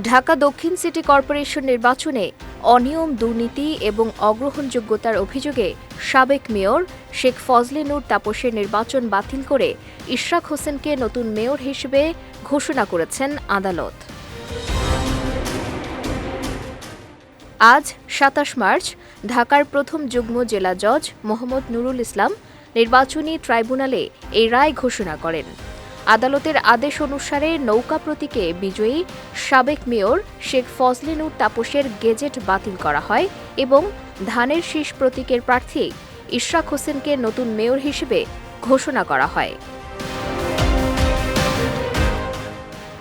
ঢাকা দক্ষিণ city corporation নির্বাচনে অনিয়ম, দুর্নীতি এবং অগ্রহণযোগ্যতার অভিযোগে সাবেক মেয়র শেখ ফজলে নূর তাপসের নির্বাচন বাতিল করে ইশরাক হোসেনকে নতুন মেয়র হিসেবে ঘোষণা করেছেন আদালত। আজ সাতাশ মার্চ, ঢাকার প্রথম যুগ্ম জেলা জজ মোহাম্মদ নুরুল ইসলাম নির্বাচনী ট্রাইব্যুনালে এই রায় ঘোষণা করেন। আদালতের আদেশ অনুসারে নৌকা প্রতীকে বিজয়ী সাবেক মেয়র শেখ ফজলে নূর তাপসের গেজেট বাতিল করা হয় এবং ধানের শীষ প্রতীকের প্রার্থী ইশরাক হোসেনকে নতুন মেয়র হিসেবে ঘোষণা করা হয়।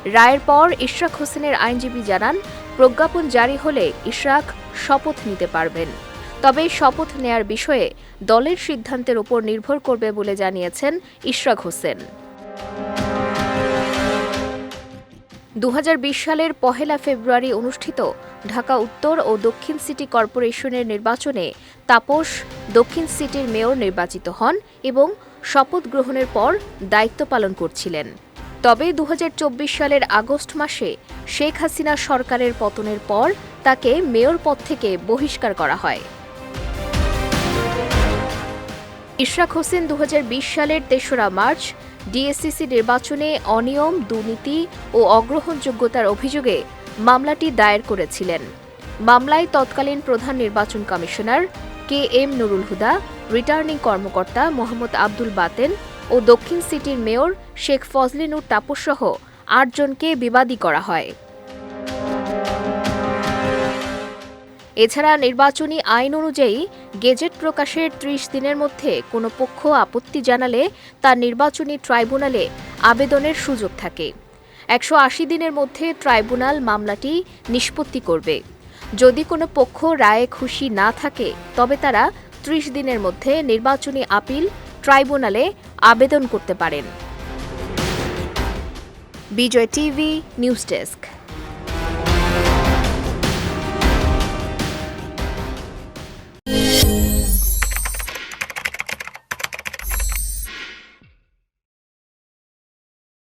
রায়ের পর ইশরাক হোসেনের আইনজীবী জানান, প্রজ্ঞাপন জারি হলে ইশরাক শপথ নিতে পারবেন। তবে শপথ নেয়ার বিষয়ে দলের সিদ্ধান্তের উপর নির্ভর করবে বলে জানিয়েছেন ইশরাক হোসেন। দু হাজার বিশ সালের পহেলা ফেব্রুয়ারি অনুষ্ঠিত ঢাকা উত্তর ও দক্ষিণ সিটি কর্পোরেশনের নির্বাচনে তাপস দক্ষিণ সিটির মেয়র নির্বাচিত হন এবং শপথ গ্রহণের পর দায়িত্ব পালন করছিলেন। তবে দু হাজার চব্বিশ সালের আগস্ট মাসে শেখ হাসিনা সরকারের পতনের পর তাকে মেয়র পদ থেকে বহিষ্কার করা হয়। ইশরাক হোসেন দু হাজার বিশ সালের তেসরা মার্চ ডিএসসিসি নির্বাচনে অনিয়ম, দুর্নীতি ও অগ্রহণযোগ্যতার অভিযোগে মামলাটি দায়ের করেছিলেন। মামলায় তৎকালীন প্রধান নির্বাচন commissioner K M Nurul Huda, returning কর্মকর্তা মোহাম্মদ আব্দুল বাতেন ও দক্ষিণ সিটির মেয়র শেখ ফজলিনুর তাপসসহ আটজনকে বিবাদী করা হয়। এছাড়া নির্বাচনী আইন অনুযায়ী গেজেট প্রকাশের ত্রিশ দিনের মধ্যে কোনো পক্ষ আপত্তি জানালে তার নির্বাচনী ট্রাইব্যুনালে আবেদনের সুযোগ থাকে। একশো আশি দিনের মধ্যে ট্রাইব্যুনাল মামলাটি নিষ্পত্তি করবে। যদি কোনো পক্ষ রায়ে খুশি না থাকে, তবে তারা ত্রিশ দিনের মধ্যে নির্বাচনী আপিল ট্রাইব্যুনালে আবেদন করতে পারেন। Bijoy TV, news desk.